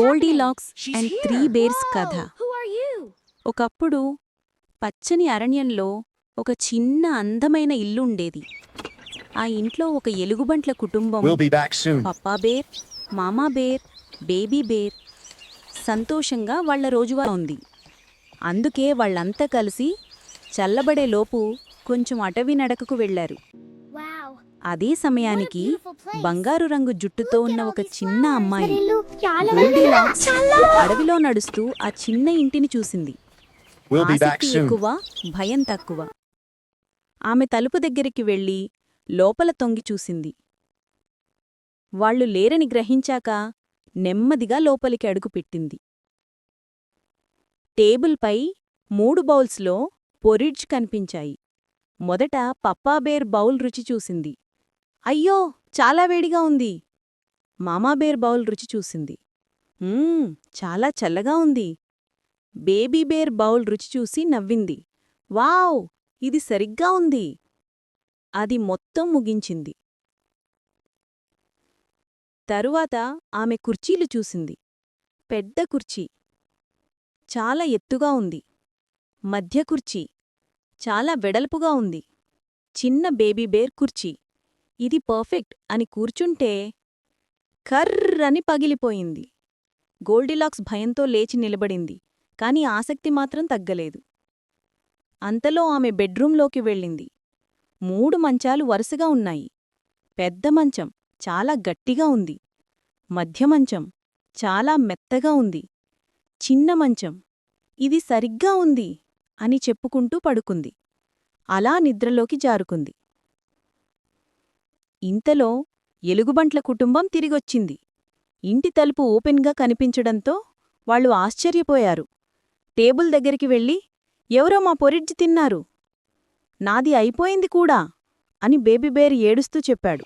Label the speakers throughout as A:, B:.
A: Goldilocks and three bears కథ? ఒకప్పుడు పచ్చని అరణ్యంలో ఒక చిన్న అందమైన ఇల్లు ఉండేది ఆ ఇంట్లో ఒక ఎలుగుబంట్ల కుటుంబం.
B: We'll be back soon.
A: Papa bear mama bear baby bear. సంతోషంగా వాళ్ళ రోజువా ఉంది. అందుకే వాళ్ళంతా కలిసి చల్లబడేలోపు కొంచెం అటవీ నడకకు
C: వెళ్ళారు.
A: అదే సమయానికి బంగారు రంగు జుట్టుతో ఉన్న ఒక చిన్న అమ్మాయి అడవిలో నడుస్తూ ఆ చిన్న ఇంటిని చూసింది. ఆసక్తి. ఎక్కువ భయం తక్కువ. ఆమె తలుపు దగ్గరికి వెళ్ళి లోపల తొంగి చూసింది. వాళ్ళు లేరని గ్రహించాక నెమ్మదిగా లోపలికి అడుగుపెట్టింది టేబుల్పై మూడు బౌల్స్లో పొరిడ్జ్ కనిపించాయి. మొదట పప్పాబేర్ బౌల్ రుచి చూసింది. అయ్యో చాలా వేడిగా ఉంది. మామాబేర్ బౌల్ రుచి చూసింది. చాలా చల్లగా ఉంది. బేబీ బేర్ బౌల్ రుచి చూసి నవ్వింది. వావ్ ఇది సరిగ్గా ఉంది. అది మొత్తం ముగించింది. తరువాత ఆమె కుర్చీలు చూసింది. పెద్ద కుర్చీ. చాలా ఎత్తుగా ఉంది. మధ్య కుర్చీ. చాలా వెడల్పుగా ఉంది. చిన్న బేబీ బేర్ కుర్చీ. ఇది పర్ఫెక్ట్ అని కూర్చుంటే కర్రని పగిలిపోయింది. గోల్డిలాక్స్ భయంతో లేచి నిలబడింది కాని ఆసక్తి మాత్రం తగ్గలేదు. అంతలో ఆమె బెడ్రూంలోకి వెళ్ళింది. మూడు మంచాలు వరుసగా ఉన్నాయి. పెద్ద మంచం చాలా గట్టిగా ఉంది. మధ్య మంచం చాలా మెత్తగా ఉంది. చిన్న మంచం ఇది సరిగ్గా ఉంది అని చెప్పుకుంటూ పడుకుంది. అలా నిద్రలోకి జారుకుంది. ఇంతలో ఎలుగుబంట్ల కుటుంబం తిరిగొచ్చింది. ఇంటి తలుపు ఓపెన్గా కనిపించడంతో వాళ్ళు ఆశ్చర్యపోయారు. టేబుల్ దగ్గరికి వెళ్ళి ఎవరో మా పొరిడ్జి తిన్నారు. నాది అయిపోయింది కూడా అని బేబీబేర్ ఏడుస్తూ చెప్పాడు.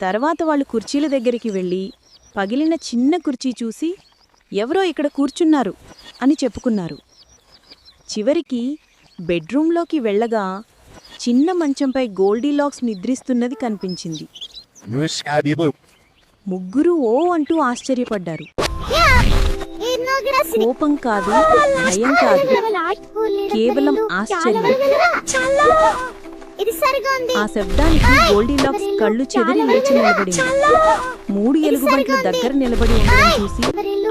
A: తర్వాత వాళ్ళు కుర్చీల దగ్గరికి వెళ్ళి పగిలిన చిన్న కుర్చీ చూసి ఎవరో ఇక్కడ కూర్చున్నారు అని చెప్పుకున్నారు. చివరికి బెడ్రూంలోకి వెళ్ళగా చిన్న మంచంపై గోల్డీలాక్స్ నిద్రిస్తున్నది కనిపించింది. ముగ్గురూ ఓ అంటూ ఆశ్చర్యపడ్డారు. కోపం కాదు భయం కాదు కేవలం ఆశ్చర్యం. ఆ శబ్దానికి గోల్డీలాక్స్ కళ్ళు చెదిరి లేచి నిలబడింది. మూడు ఎలుగుబంట్లు దగ్గర నిలబడి ఉండడం చూసి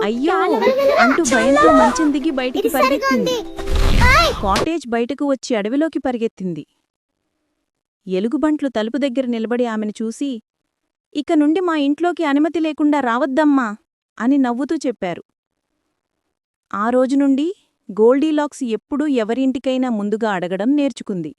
A: అయ్యో అంటూ భయంతో మంచం దిగి బయటికి పరిగెత్తింది. కాటేజ్ బయటకు వచ్చి అడవిలోకి పరిగెత్తింది. ఎలుగుబంట్లు తలుపు దగ్గర నిలబడి ఆమెను చూసి ఇక నుండి మా ఇంట్లోకి అనుమతి లేకుండా రావద్దమ్మా అని నవ్వుతూ చెప్పారు. ఆ రోజు నుండి గోల్డీలాక్స్ ఎప్పుడూ ఎవరింటికైనా ముందుగా అడగడం నేర్చుకుంది.